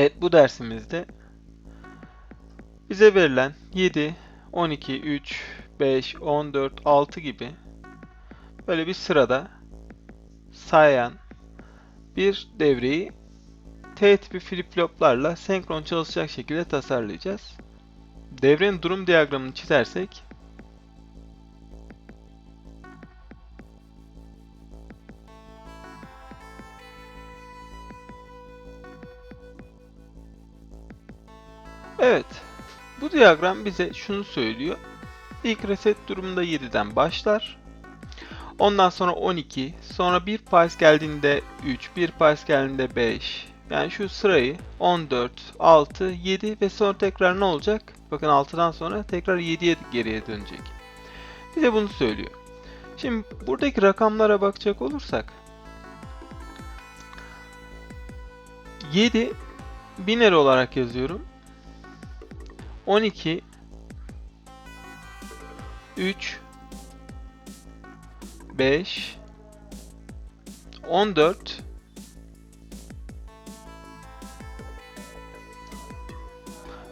Evet bu dersimizde bize verilen 7, 12, 3, 5, 14, 6 gibi böyle bir sırada sayan bir devreyi T tipi flip-floplarla senkron çalışacak şekilde tasarlayacağız. Devrenin durum diyagramını çizersek Evet. Bu diyagram bize şunu söylüyor. İlk reset durumunda 7'den başlar. Ondan sonra 12, sonra bir pulse geldiğinde 3, bir pulse geldiğinde 5. Yani şu sırayı 14, 6, 7 ve sonra tekrar ne olacak? Bakın 6'dan sonra tekrar 7'ye geriye dönecek. Bize bunu söylüyor. Şimdi buradaki rakamlara bakacak olursak 7 biner olarak yazıyorum. 12 3 5 14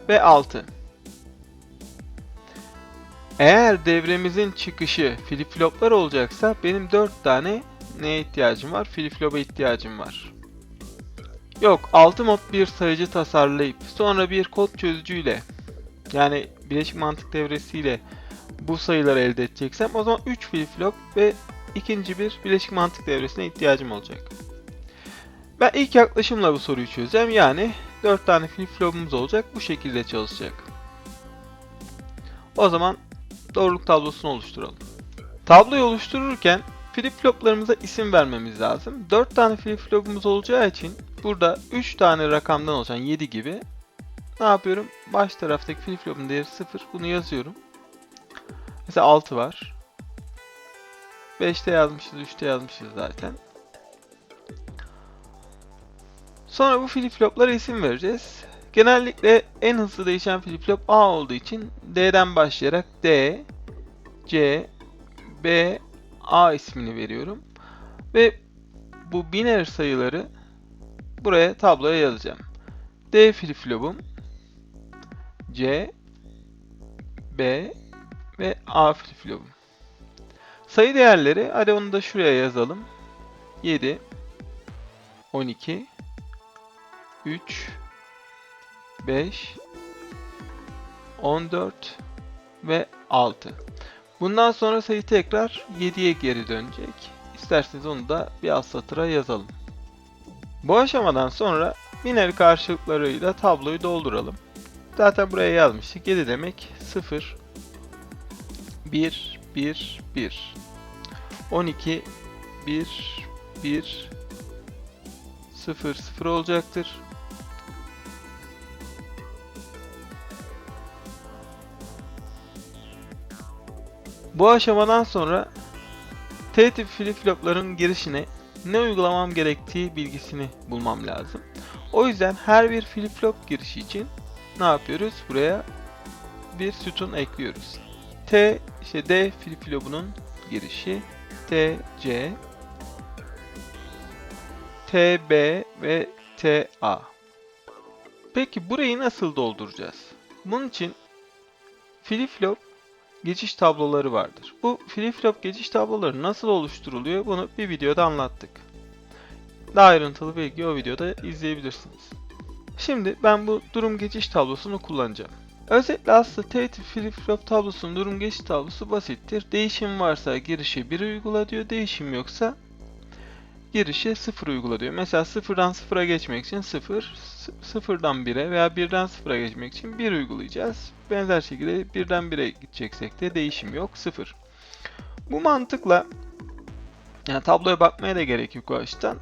ve 6 Eğer devremizin çıkışı flip-floplar olacaksa benim 4 tane neye ihtiyacım var? Flip-flop'a ihtiyacım var. Yok, 6 mod bir sayıcı tasarlayıp sonra bir kod çözücüyle yani bileşik mantık devresiyle bu sayıları elde edeceksem o zaman 3 flip-flop ve ikinci bir bileşik mantık devresine ihtiyacım olacak. Ben ilk yaklaşımla bu soruyu çözeceğim. Yani 4 tane flip-flop'umuz olacak. Bu şekilde çalışacak. O zaman doğruluk tablosunu oluşturalım. Tabloyu oluştururken flip-flop'larımıza isim vermemiz lazım. 4 tane flip-flop'umuz olacağı için burada 3 tane rakamdan oluşan 7 gibi ne yapıyorum? Baş taraftaki flip-flop'un değeri 0. Bunu yazıyorum. Mesela 6 var. 5'te yazmışız, 3'te yazmışız zaten. Sonra bu flip-flop'lara isim vereceğiz. Genellikle en hızlı değişen flip-flop A olduğu için D'den başlayarak D, C, B, A ismini veriyorum. Ve bu biner sayıları buraya tabloya yazacağım. D flip-flop'um C, B ve A flip-flop'um. Sayı değerleri, hadi onu da şuraya yazalım. 7, 12, 3, 5, 14 ve 6. Bundan sonra sayı tekrar 7'ye geri dönecek. İsterseniz onu da bir alt satıra yazalım. Bu aşamadan sonra biner karşılıklarıyla tabloyu dolduralım. Zaten buraya yazmıştık. 7 demek 0, 1, 1, 1. 12, 1, 1, 0, 0 olacaktır. Bu aşamadan sonra T tip flip-flopların girişine ne uygulamam gerektiği bilgisini bulmam lazım. O yüzden her bir flip-flop girişi için ne yapıyoruz? Buraya bir sütun ekliyoruz. T, işte D flip-flop'unun girişi T, C, T, B ve T, A. Peki burayı nasıl dolduracağız? Bunun için flip-flop geçiş tabloları vardır. Bu flip-flop geçiş tabloları nasıl oluşturuluyor bunu bir videoda anlattık. Daha ayrıntılı bilgi o videoda izleyebilirsiniz. Şimdi ben bu durum geçiş tablosunu kullanacağım. Özetle aslında T tip flip-flop tablosunun durum geçiş tablosu basittir. Değişim varsa girişe 1 uygula diyor, değişim yoksa girişe 0 uygula diyor. Mesela 0'dan 0'a geçmek için 0, 0'dan 1'e veya 1'den 0'a geçmek için 1 uygulayacağız. Benzer şekilde 1'den 1'e gideceksek de değişim yok, 0. Bu mantıkla yani tabloya bakmaya da gerek yok o açıdan.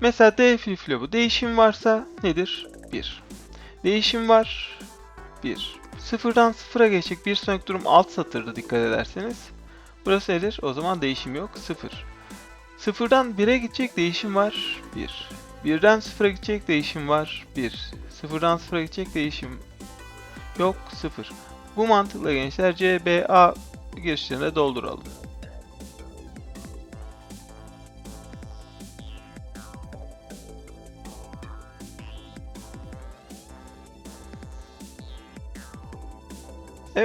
Mesela D flip-flop'u değişim varsa nedir? 1. Değişim var. 1. Sıfırdan sıfıra geçecek bir sonraki durum alt satırda dikkat ederseniz. Burası nedir? O zaman değişim yok. 0. Sıfırdan 1'e gidecek değişim var. 1. Birden sıfıra gidecek değişim var. 1. Sıfırdan sıfıra gidecek değişim yok. 0. Bu mantıkla gençler C, B, A girişlerine dolduralım.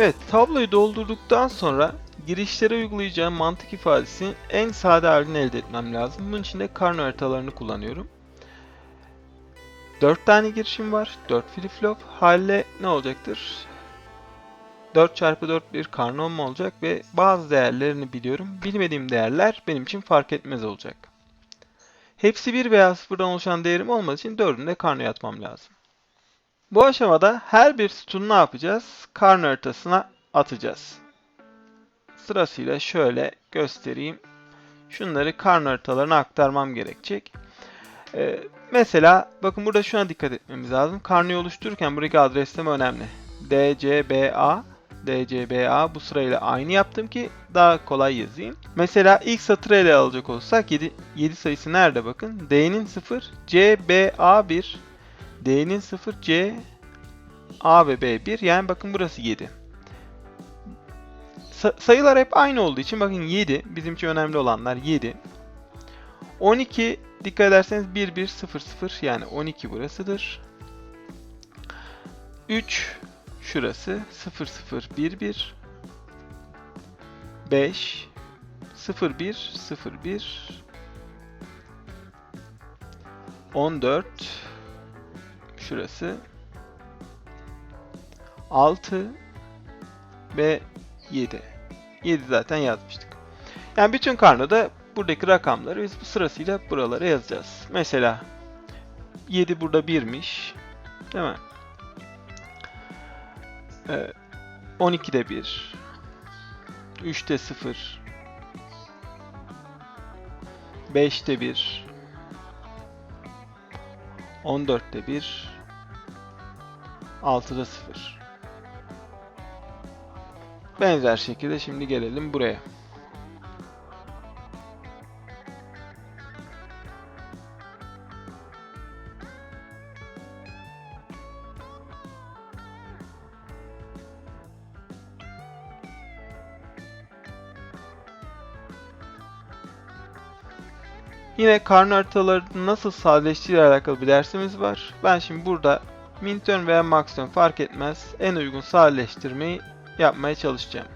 Evet, tabloyu doldurduktan sonra girişlere uygulayacağım mantık ifadesinin en sade halini elde etmem lazım. Bunun için de karno haritalarını kullanıyorum. 4 tane girişim var. 4 flip flop. Haliyle ne olacaktır? 4 çarpı 4 bir karnom olacak ve bazı değerlerini biliyorum. Bilmediğim değerler benim için fark etmez olacak. Hepsi 1 veya 0'dan oluşan değerim olmadığı için 4'ünü de karnoya atmam lazım. Bu aşamada her bir sütunu ne yapacağız? Karno haritasına atacağız. Sırasıyla şöyle göstereyim. Şunları karno haritalarına aktarmam gerekecek. Ee, mesela bakın burada şuna dikkat etmemiz lazım. Karnoyu oluştururken buradaki adresleme önemli. DCBA DCBA bu sırayla aynı yaptım ki daha kolay yazayım. Mesela ilk satırı ele alacak olsak 7, 7 sayısı nerede bakın? D'nin 0, CBA1, D'nin 0, C, A ve B1 yani bakın burası 7. Sa- sayılar hep aynı olduğu için bakın 7 bizim için önemli olanlar 7. 12 dikkat ederseniz 1 1 0 0 yani 12 burasıdır. 3 şurası 0 0 1 1 5 0 1 0 1 14 şurası 6 ve 7. 7 zaten yazmıştık. Yani bütün karnoda buradaki rakamları biz bu sırasıyla buralara yazacağız. Mesela 7 burada 1'miş. Değil mi? Ee, 12'de 1. 3'te 0. 5'te 1. 14'te 1. 6'da 0. Benzer şekilde şimdi gelelim buraya. Yine karno haritalarını nasıl sadeleştiğiyle alakalı bir dersimiz var. Ben şimdi burada minturn veya maxturn fark etmez en uygun sadeleştirmeyi yapmaya çalışacağım.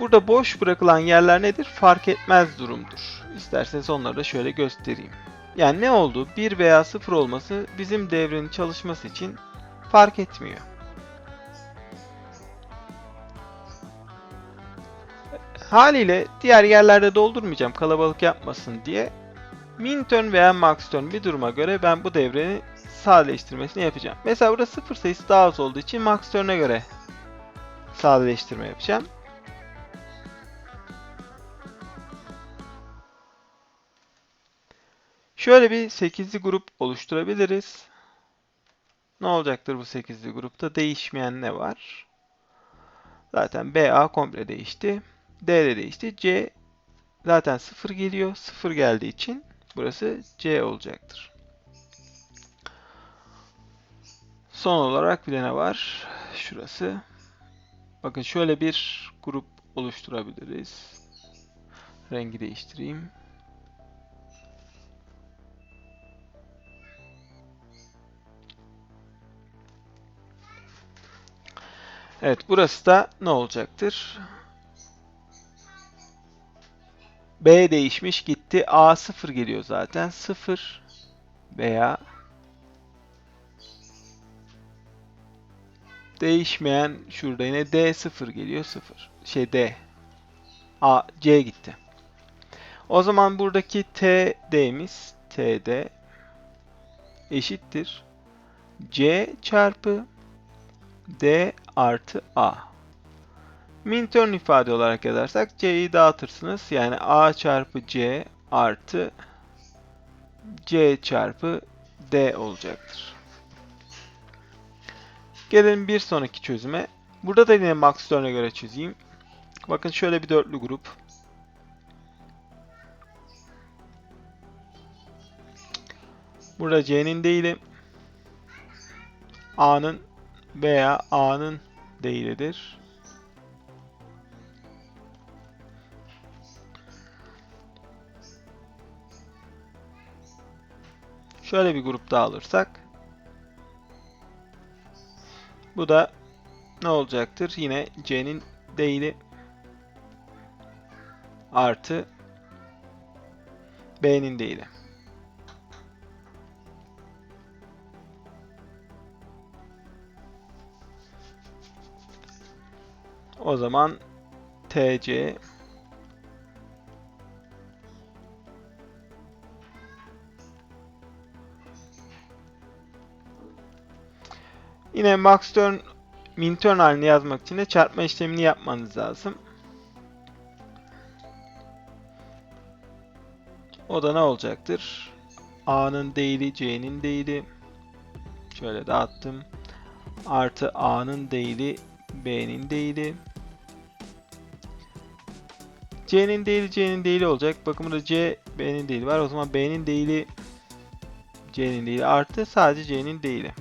Burada boş bırakılan yerler nedir? Fark etmez durumdur. İsterseniz onları da şöyle göstereyim. Yani ne oldu? 1 veya 0 olması bizim devrenin çalışması için fark etmiyor. Haliyle diğer yerlerde doldurmayacağım kalabalık yapmasın diye minturn veya maxturn bir duruma göre ben bu devrenin sadeleştirmesini yapacağım. Mesela burada 0 sayısı daha az olduğu için maxturn'e göre sadeleştirme yapacağım. Şöyle bir 8'li grup oluşturabiliriz. Ne olacaktır bu 8'li grupta? Değişmeyen ne var? Zaten BA komple değişti. D de değişti. C zaten 0 geliyor. 0 geldiği için burası C olacaktır. Son olarak bir de ne var? Şurası. Bakın şöyle bir grup oluşturabiliriz. Rengi değiştireyim. Evet burası da ne olacaktır? B değişmiş gitti. A 0 geliyor zaten. 0 veya değişmeyen şurada yine D 0 geliyor 0. Şey D. A C gitti. O zaman buradaki T D'miz TD eşittir. C çarpı D artı A. Minturn ifade olarak yazarsak C'yi dağıtırsınız. Yani A çarpı C artı C çarpı D olacaktır. Gelelim bir sonraki çözüme. Burada da yine Maxturn'e göre çözeyim. Bakın şöyle bir dörtlü grup. Burada C'nin değili A'nın veya A'nın değilidir. Şöyle bir grup daha alırsak bu da ne olacaktır? Yine C'nin değili artı B'nin değili. O zaman TC Yine max turn min turn halini yazmak için de çarpma işlemini yapmanız lazım. O da ne olacaktır? A'nın değili C'nin değili şöyle dağıttım. Artı A'nın değili B'nin değili C'nin değili C'nin değili olacak. Bakın burada C B'nin değili var. O zaman B'nin değili C'nin değili artı sadece C'nin değili.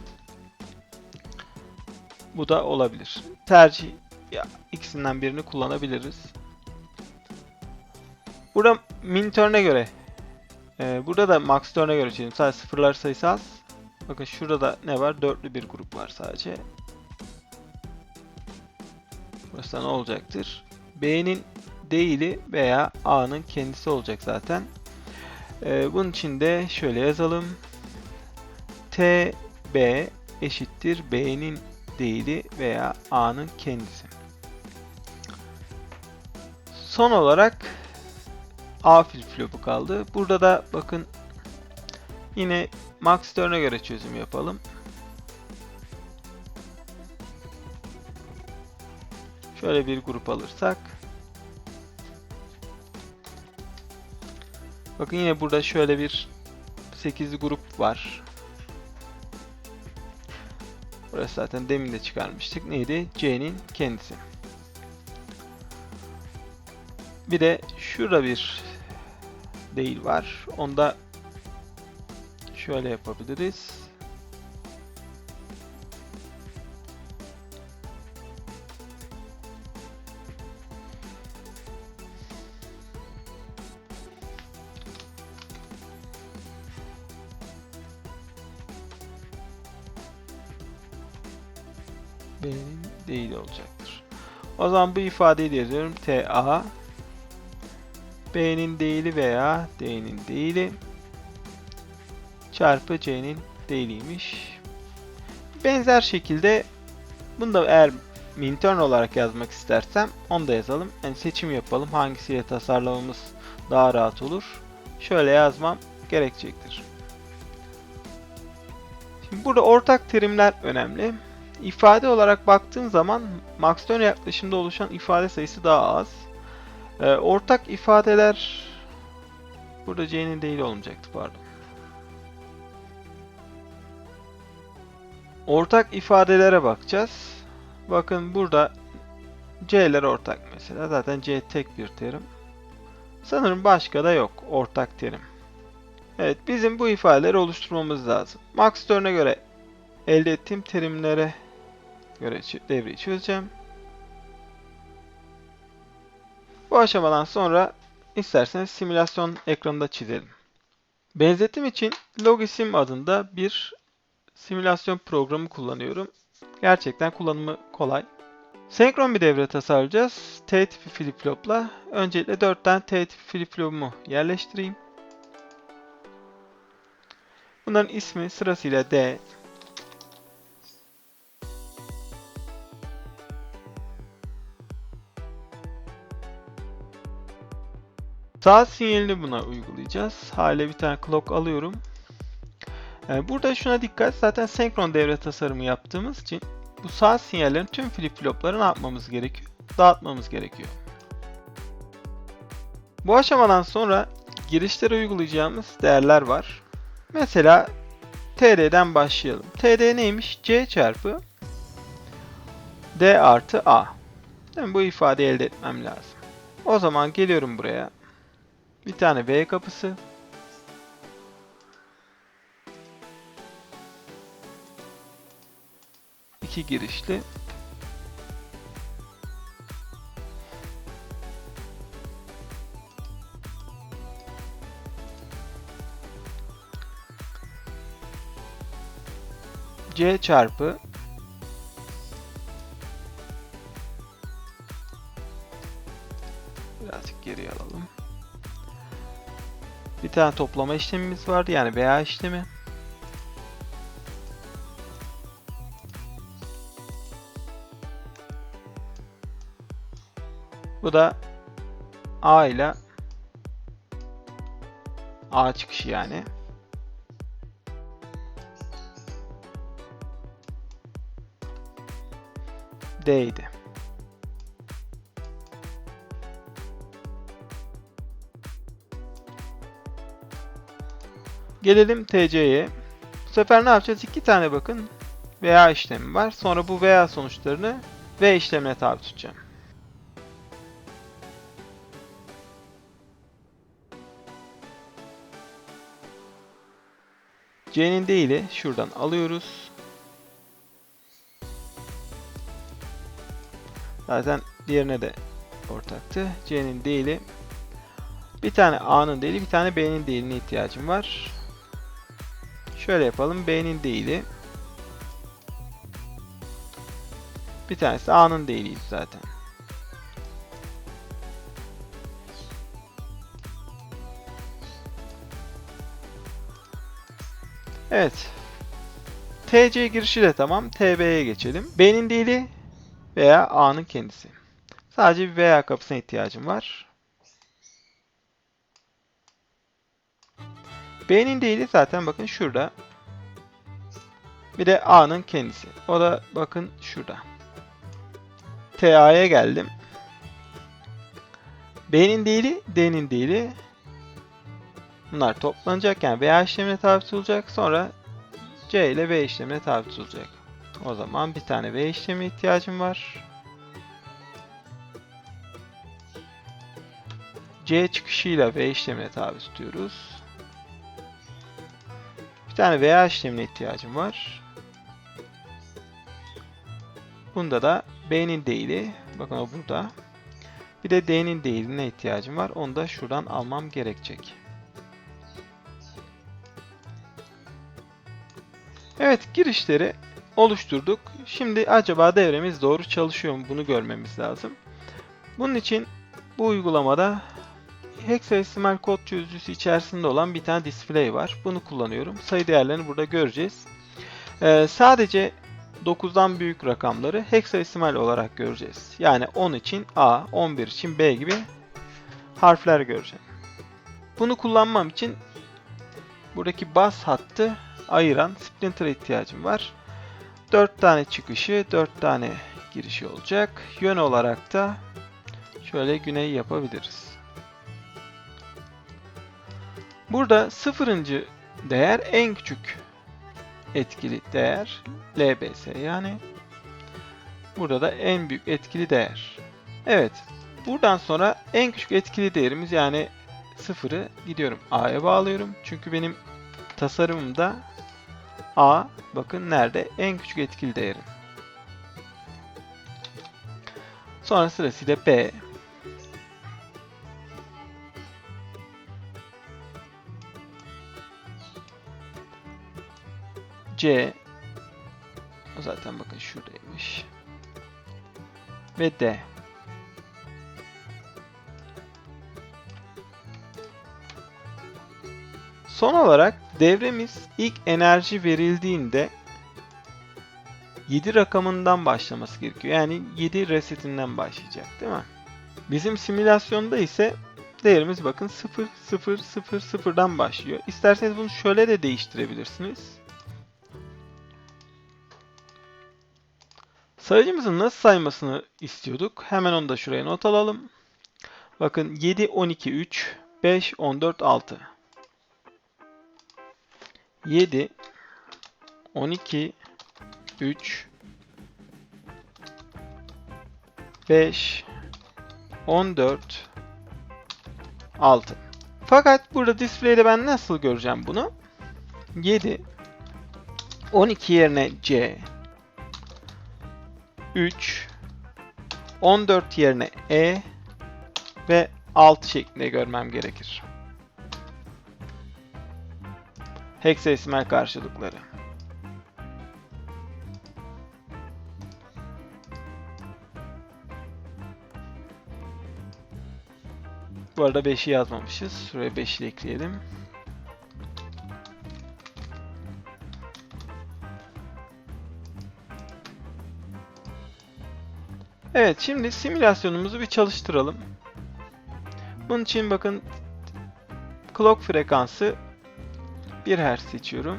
Bu da olabilir. Tercih ya, ikisinden birini kullanabiliriz. Burada min turn'e göre e, burada da max turn'e göre çizelim. Sadece sıfırlar sayısı az. Bakın şurada da ne var? Dörtlü bir grup var sadece. Burası da ne olacaktır? B'nin değili veya A'nın kendisi olacak zaten. E, bunun için de şöyle yazalım. T B eşittir B'nin değili veya A'nın kendisi. Son olarak A flip-flop'u kaldı. Burada da bakın yine max turn'e göre çözüm yapalım. Şöyle bir grup alırsak. Bakın yine burada şöyle bir 8'li grup var. Burası zaten demin de çıkarmıştık. Neydi? C'nin kendisi. Bir de şurada bir değil var. Onda şöyle yapabiliriz. B'nin değil olacaktır. O zaman bu ifadeyi de yazıyorum. TA B'nin değili veya D'nin değili çarpı C'nin değiliymiş. Benzer şekilde bunu da eğer minturn olarak yazmak istersem onu da yazalım. Yani seçim yapalım. Hangisiyle tasarlamamız daha rahat olur. Şöyle yazmam gerekecektir. Şimdi burada ortak terimler önemli. İfade olarak baktığın zaman max turn yaklaşımda oluşan ifade sayısı daha az. Ee, ortak ifadeler burada C'nin değil olmayacaktı pardon. Ortak ifadelere bakacağız. Bakın burada C'ler ortak mesela. Zaten C tek bir terim. Sanırım başka da yok ortak terim. Evet bizim bu ifadeleri oluşturmamız lazım. Max turn'e göre elde ettiğim terimlere göre devreyi çözeceğim. Bu aşamadan sonra isterseniz simülasyon ekranında çizelim. Benzetim için Logisim adında bir simülasyon programı kullanıyorum. Gerçekten kullanımı kolay. Senkron bir devre tasarlayacağız. T tipi flip flopla. Öncelikle 4 tane T tipi flip flopumu yerleştireyim. Bunların ismi sırasıyla D, Saat sinyalini buna uygulayacağız. Hale bir tane clock alıyorum. Ee, burada şuna dikkat. Zaten senkron devre tasarımı yaptığımız için bu saat sinyallerin tüm flip flopları ne yapmamız gerekiyor? Dağıtmamız gerekiyor. Bu aşamadan sonra girişlere uygulayacağımız değerler var. Mesela TD'den başlayalım. TD neymiş? C çarpı D artı A. Yani bu ifadeyi elde etmem lazım. O zaman geliyorum buraya. Bir tane V kapısı. İki girişli. C çarpı tane toplama işlemimiz var yani veya işlemi. Bu da A ile A çıkışı yani. D Gelelim TC'ye. Bu sefer ne yapacağız? İki tane bakın veya işlemi var. Sonra bu veya sonuçlarını ve işlemine tabi tutacağım. C'nin değili şuradan alıyoruz. Zaten diğerine de ortaktı. C'nin değili bir tane A'nın değili bir tane B'nin değiline ihtiyacım var. Şöyle yapalım. B'nin değili bir tanesi A'nın değiliydi zaten. Evet. TC girişi de tamam. TB'ye geçelim. B'nin değili veya A'nın kendisi. Sadece bir veya kapısına ihtiyacım var. B'nin değili zaten bakın şurada. Bir de A'nın kendisi. O da bakın şurada. TA'ya geldim. B'nin değili, D'nin değili. Bunlar toplanacak yani veya işlemine tabi tutulacak. Sonra C ile V işlemine tabi tutulacak. O zaman bir tane V işlemi ihtiyacım var. C çıkışıyla V işlemine tabi tutuyoruz. Bir tane veya işlemine ihtiyacım var. Bunda da B'nin değili. Bakın o burada. Bir de D'nin değiline ihtiyacım var. Onu da şuradan almam gerekecek. Evet girişleri oluşturduk. Şimdi acaba devremiz doğru çalışıyor mu bunu görmemiz lazım. Bunun için bu uygulamada hexadesimal kod çözücüsü içerisinde olan bir tane display var. Bunu kullanıyorum. Sayı değerlerini burada göreceğiz. Ee, sadece 9'dan büyük rakamları hexadesimal olarak göreceğiz. Yani 10 için A, 11 için B gibi harfler göreceğim. Bunu kullanmam için buradaki bas hattı ayıran splinter'a ihtiyacım var. 4 tane çıkışı, 4 tane girişi olacak. Yön olarak da şöyle güney yapabiliriz. Burada sıfırıncı değer en küçük etkili değer LBS yani. Burada da en büyük etkili değer. Evet. Buradan sonra en küçük etkili değerimiz yani sıfırı gidiyorum A'ya bağlıyorum. Çünkü benim tasarımımda A bakın nerede? En küçük etkili değerim. Sonra sırasıyla B. C. Zaten bakın şuradaymış. Ve D. Son olarak devremiz ilk enerji verildiğinde 7 rakamından başlaması gerekiyor. Yani 7 resetinden başlayacak değil mi? Bizim simülasyonda ise değerimiz bakın 0 0 0 0'dan başlıyor. İsterseniz bunu şöyle de değiştirebilirsiniz. Sayıcımızın nasıl saymasını istiyorduk. Hemen onu da şuraya not alalım. Bakın 7 12 3 5 14 6 7 12 3 5 14 6 Fakat burada display'de ben nasıl göreceğim bunu? 7 12 yerine C 3 14 yerine E ve 6 şeklinde görmem gerekir. Hexadesimal karşılıkları. Bu arada 5'i yazmamışız. Şuraya 5'i ekleyelim. Evet şimdi simülasyonumuzu bir çalıştıralım. Bunun için bakın clock frekansı 1 Hz seçiyorum.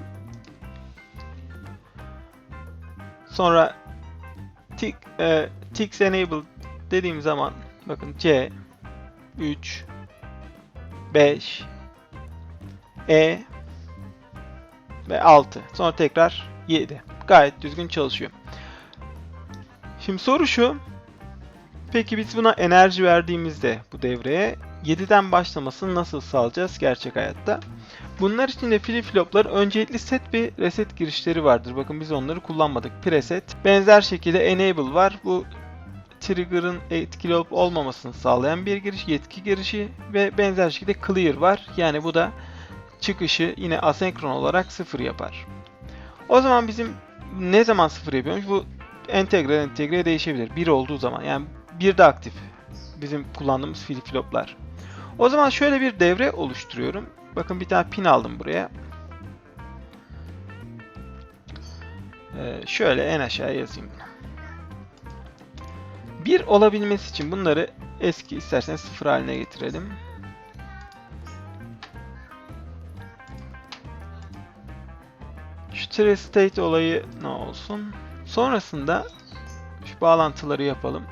Sonra tick, e, ticks enable dediğim zaman bakın C 3 5 E ve 6. Sonra tekrar 7. Gayet düzgün çalışıyor. Şimdi soru şu. Peki biz buna enerji verdiğimizde bu devreye 7'den başlamasını nasıl sağlayacağız gerçek hayatta? Bunlar için de flip-flopların öncelikli set bir reset girişleri vardır. Bakın biz onları kullanmadık. Preset. Benzer şekilde enable var. Bu trigger'ın etkili olup olmamasını sağlayan bir giriş, yetki girişi ve benzer şekilde clear var. Yani bu da çıkışı yine asenkron olarak sıfır yapar. O zaman bizim ne zaman sıfır yapıyormuş? Bu entegre entegre değişebilir. 1 olduğu zaman yani bir de aktif. Bizim kullandığımız flip-floplar. O zaman şöyle bir devre oluşturuyorum. Bakın bir tane pin aldım buraya. Ee, şöyle en aşağı yazayım. Bir olabilmesi için bunları eski isterseniz sıfır haline getirelim. Şu trace state olayı ne olsun? Sonrasında şu bağlantıları yapalım.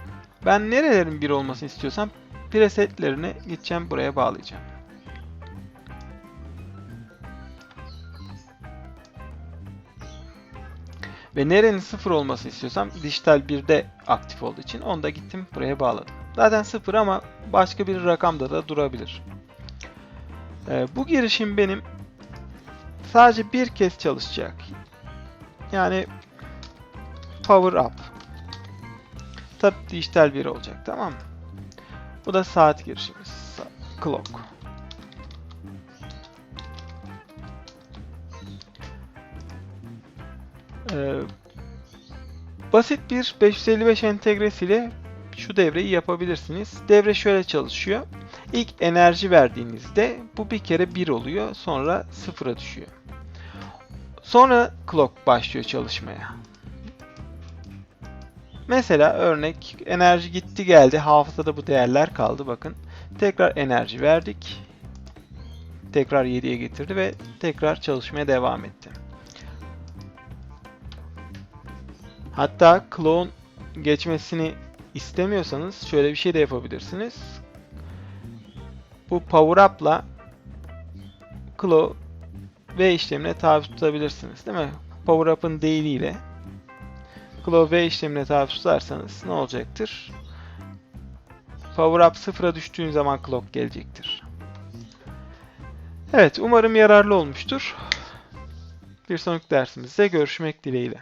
Ben nerelerin bir olmasını istiyorsam presetlerini gideceğim buraya bağlayacağım. Ve nerenin sıfır olmasını istiyorsam dijital 1'de aktif olduğu için onu da gittim buraya bağladım. Zaten sıfır ama başka bir rakamda da durabilir. Ee, bu girişim benim sadece bir kez çalışacak. Yani power up. Tabi dijital bir olacak tamam mı? Bu da saat girişimiz. Clock. Ee, basit bir 555 entegresiyle şu devreyi yapabilirsiniz. Devre şöyle çalışıyor. İlk enerji verdiğinizde bu bir kere 1 oluyor. Sonra 0'a düşüyor. Sonra clock başlıyor çalışmaya. Mesela örnek enerji gitti geldi. Hafızada bu değerler kaldı bakın. Tekrar enerji verdik. Tekrar 7'ye getirdi ve tekrar çalışmaya devam etti. Hatta clone geçmesini istemiyorsanız şöyle bir şey de yapabilirsiniz. Bu power up'la clone V işlemine tabi tutabilirsiniz değil mi? Power up'ın değiliyle Clove V işlemine tabi tutarsanız ne olacaktır? Power up sıfıra düştüğün zaman clock gelecektir. Evet umarım yararlı olmuştur. Bir sonraki dersimizde görüşmek dileğiyle.